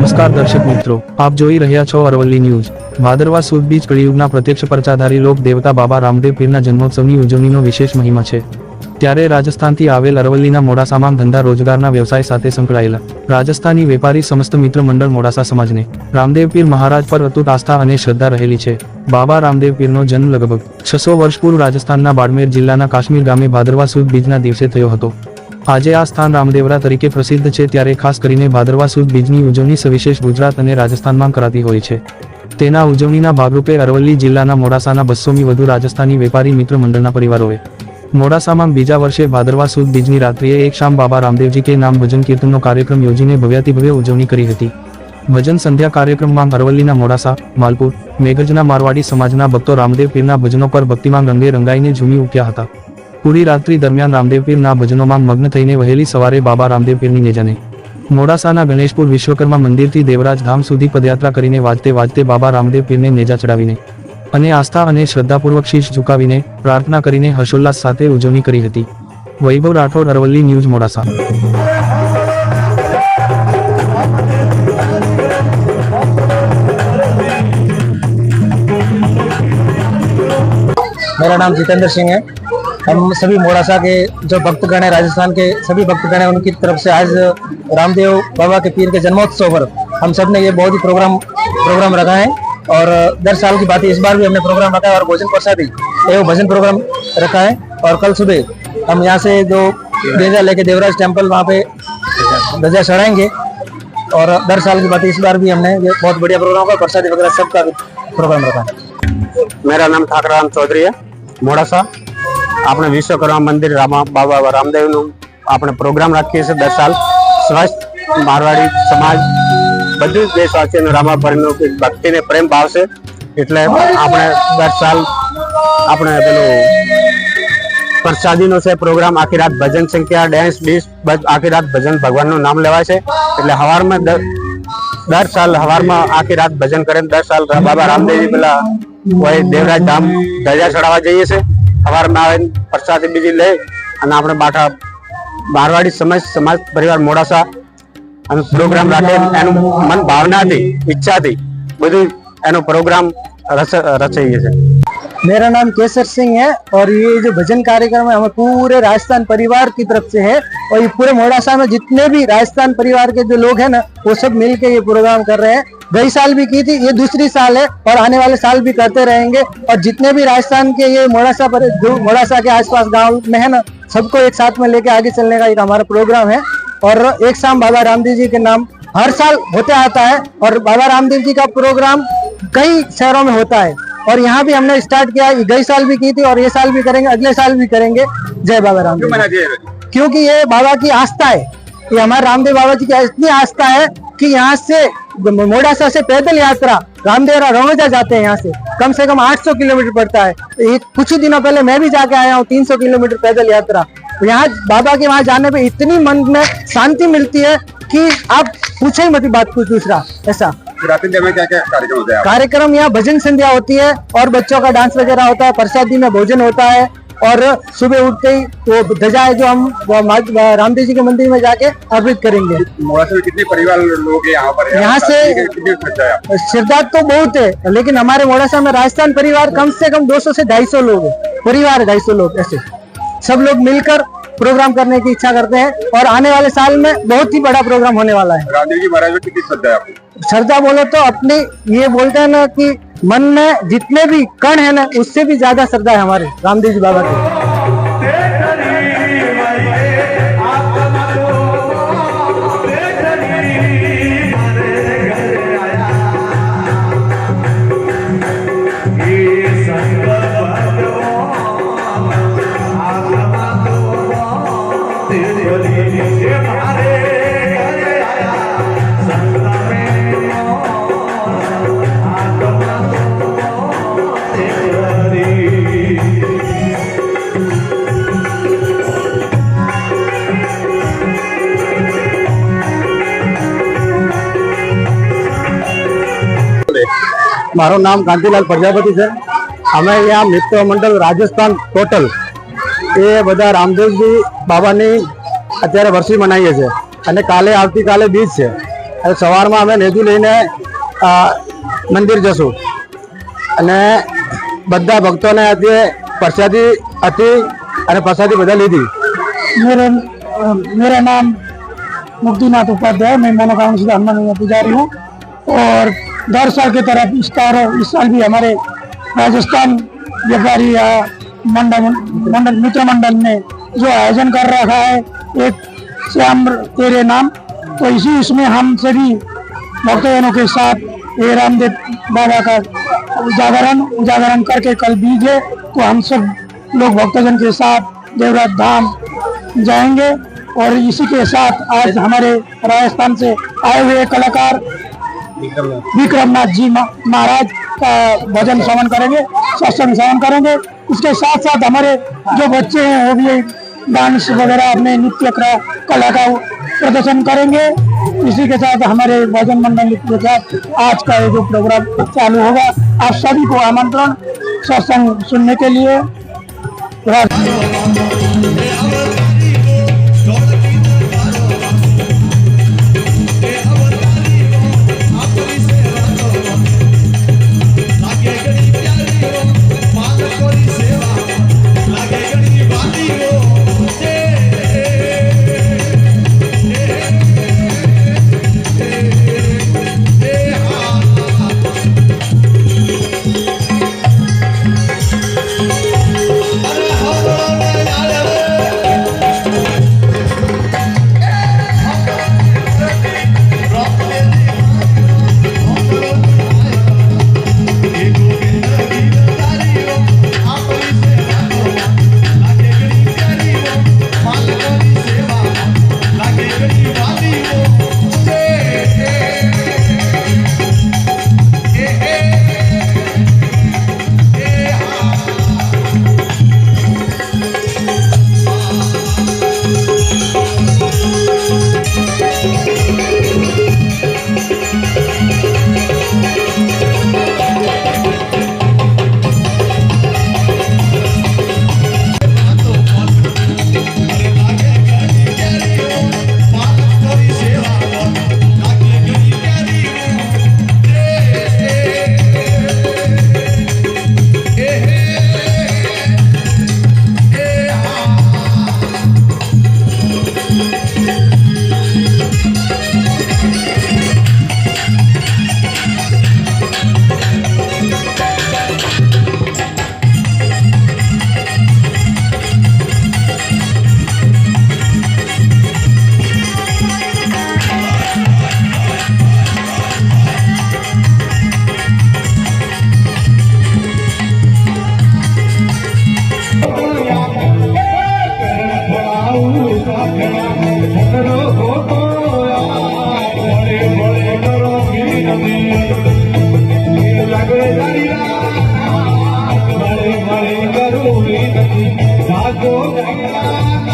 નમસ્કાર દર્શક મિત્રો, આપ જોઈ રહ્યા છો અરવલ્લી ન્યૂઝ. ભાદરવા સુદ બીજ કળિયુગના પ્રત્યક્ષ પરચાધારી લોક દેવતા બાબા રામદેવ પીરના જન્મોત્સવની ઉજવણીનો વિશેષ મહિમા છે. ત્યારે રાજસ્થાનથી આવેલ અરવલ્લીના મોડાસામાં ધંધા રોજગારના વ્યવસાય સાથે સંકળાયેલા રાજસ્થાની વેપારી સમસ્ત મિત્ર મંડળ મોડાસા સમાજને રામદેવ પીર મહારાજ પર અતૂટ આસ્થા અને શ્રદ્ધા રહેલી છે. બાબા રામદેવ પીરનો જન્મ લગભગ છસો વર્ષ પૂર્વ રાજસ્થાનના બાડમેર જિલ્લાના કાશ્મીર ગામે ભાદરવા સુદ બીજના દિવસે થયો હતો. આજે આ સ્થાન રામદેવરા તરીકે પ્રસિદ્ધ છે ત્યારે ખાસ કરીને ભાદરવા સુદ બીજની ઉજવણી સવિશેષ ગુજરાત અને રાજસ્થાનમાં કરાતી હોય છે. તેના ઉજવણીના ભાગરૂપે અરવલ્લી જિલ્લાના મોડાસાના બસોમી વધુ રાજસ્થાની વેપારી મિત્ર મંડળના પરિવારોએ મોડાસામાં બીજા વર્ષે ભાદરવા સુદ બીજની રાત્રિએ એક શામ બાબા રામદેવજી કે નામ ભજન કીર્તનનો કાર્યક્રમ યોજીને ભવ્યાતિભવ્ય ઉજવણી કરી હતી. ભજન સંધ્યા કાર્યક્રમમાં અરવલ્લીના મોડાસા, માલપુર મેઘજના મારવાડી સમાજના ભક્તો રામદેવ પીરના ભજનો પર ભક્તિમાં રંગે રંગાઈને ઝૂમી ઉઠ્યા હતા. પૂરી રાત્રિ દરમિયાન રામદેવ પીરના ભજનોમાં મગ્ન થઈને વહેલી સવારે બાબા રામદેવ પીરની નેજાને મોડાસાના ગણેશપુર વિશ્વકર્મા મંદિરથી દેવરાજ ધામ સુધી પદયાત્રા કરીને વાજતે વાજતે બાબા રામદેવ પીરને નેજા ચડાવીને અને આસ્થા અને શ્રદ્ધાપૂર્વક શીશ ઝુકાવીને પ્રાર્થના કરીને હર્ષોલ્લાસ સાથે ઉજવણી કરી હતી વૈભવ રાઠોડ અરવલ્લી ન્યૂઝ મોડાસા मेरा नाम जितेंद्र सिंह है हम सभी मोड़ासा के जो भक्तगण है, राजस्थान के सभी भक्तगण है, उनकी तरफ़ से आज रामदेव बाबा के पीर के जन्मोत्सव पर हम सबने ये बहुत ही प्रोग्राम प्रोग्राम रखा है और दस साल की बात है, इस बार भी हमने प्रोग्राम रखा है और भोजन प्रसादी एवं भजन प्रोग्राम रखा है और कल सुबह हम यहाँ से जो गिरजा लेके देवराज टेंपल वहाँ पे ध्वजा चढ़ाएँगे और दस साल की बात इस बार भी हमने ये बहुत बढ़िया प्रोग्राम का प्रसादी वगैरह सबका प्रोग्राम रखा है। मेरा नाम ठाकराम चौधरी है मोड़ासा આપણે વિશ્વકર્મા મંદિર રામા બાબા રામદેવનું આપણે પ્રોગ્રામ રાખીએ છીએ દર સાલ. સ્વસ્થ, મારવાડી સમાજ, બધું જ દેશવાસીઓને રામાભરનું ભક્તિને પ્રેમ ભાવશે. એટલે આપણે દર સાલ આપણે પેલું પ્રસાદીનો છે પ્રોગ્રામ. આખી રાત ભજન સંખ્યા ડેન્સ ડીશ આખી રાત ભજન ભગવાનનું નામ લેવાય છે. એટલે હવારમાં દર સાલ સવારમાં આખી રાત ભજન કરે દર સાલ બાબા રામદેવજી પેલા હોય દેવરાજ ધામ ધજા ચડાવવા જઈએ છે સવારમાં આવીને પ્રસાદી બીજી લઈ અને આપણે બાઠા મારવાડી સમાજ સમાજ પરિવાર મોડાસા અને પ્રોગ્રામ રાખે એનું મન ભાવનાથી, ઈચ્છાથી બધું એનો પ્રોગ્રામ રચ- રચાઈએ છે मेरा नाम केसर सिंह है और ये जो भजन कार्यक्रम है हमें पूरे राजस्थान परिवार की तरफ़ से है और ये पूरे मोड़ासा में जितने भी राजस्थान परिवार के जो लोग हैं ना, वो सब मिलके ये प्रोग्राम कर रहे हैं। गई साल भी की थी, ये दूसरी साल है और आने वाले साल भी करते रहेंगे और जितने भी राजस्थान के ये मोड़ासा पर, जो मोड़ासा के आसपास गाँव में है ना, सबको एक साथ में लेके आगे चलने का एक हमारा प्रोग्राम है। और एक शाम बाबा रामदेव जी के नाम हर साल होते आता है और बाबा रामदेव जी का प्रोग्राम कई शहरों में होता है। और यहाँ भी हमने स्टार्ट किया गई साल भी की थी और ये साल भी करेंगे अगले साल भी करेंगे। जय बाबा रामदेव। क्योंकि ये बाबा की आस्था है। ये हमारे रामदेव बाबा जी की इतनी आस्था है कि यहाँ से मोड़ासा से पैदल यात्रा रामदेवरा रौजा जाते हैं यहाँ से। कम से कम 800 किलोमीटर पड़ता है। ये कुछ ही दिनों पहले मैं भी जाके आया हूँ 300 किलोमीटर पैदल यात्रा। यहाँ बाबा के वहाँ जाने पे इतनी मन में शांति मिलती है कि आप पूछे ही मत बात कुछ दूसरा ऐसा। रात्रि में क्या क्या कार्यक्रम होता है कार्यक्रम यहाँ भजन संध्या होती है और बच्चों का डांस वगैरह होता है प्रसादी में भोजन होता है और सुबह उठते ही वो ध्वजा है जो हम रामदेव जी के मंदिर में जाके अर्पित करेंगे। कितने परिवार लोग हैं यहाँ पर? यहाँ से-? श्रद्धा तो बहुत है लेकिन हमारे मोड़ासा में राजस्थान परिवार कम से कम 200 से 250 लोग है। परिवार है 250 लोग ऐसे। सब लोग मिलकर प्रोग्राम करने की इच्छा करते हैं और आने वाले साल में बहुत ही बड़ा प्रोग्राम होने वाला है। रामदेव जी महाराज में कितनी श्रद्धा है आपको? श्रद्धा बोले तो अपनी ये बोलते हैं ना कि मन में जितने भी कण है ना उससे भी ज़्यादा श्रद्धा है हमारे रामदेव जी बाबा की। મારું નામ કાંતિલાલ પ્રજાપતિ છે અમે અહીંયા મિત્ર મંડળ રાજસ્થાન ટોટલ એ બધા રામદેવજી બાબાની અત્યારે વર્ષી મનાવીએ છીએ અને કાલે આવતીકાલે બીજ છે હવે સવારમાં અમે નેજુ લઈને અ, મંદિર જશું અને બધા ભક્તોને આજે પ્રસાદી હતી અને પ્રસાદી બધા લીધી मेरे मेरा नाम मुक्तिनाथ उपाध्याय मैं मनोकामना से हनुमान में पुजारी हूँ और दर साल की तरह इस बार इस साल भी हमारे राजस्थान व्यापारी मंडल मंडल, मित्र मंडल ने जो आयोजन कर रखा है, एक श्याम तेरे नाम तो इसी इसमें हम सभी भक्तजनों के साथ ये रामदेव बाबा का जागरण उजागरण करके कल बीज है तो हम सब लोग भक्तजन के साथ देवराज धाम जाएँगे, और इसी के साथ आज हमारे राजस्थान से आए हुए कलाकार विक्रमनाथ जी महाराज का भजन श्रवण करेंगे, सत्संग श्रवण करेंगे। इसके साथ साथ हमारे जो बच्चे हैं, वो भी डांस वगैरह अपने नृत्य कला का प्रदर्शन करेंगे। इसी के साथ हमारे भजन मंडल के साथ आज का जो प्रोग्राम चालू होगा, आप सभी को आमंत्रण सत्संग सुनने के लिए। મળે જરૂરી નથી. જાગો જગના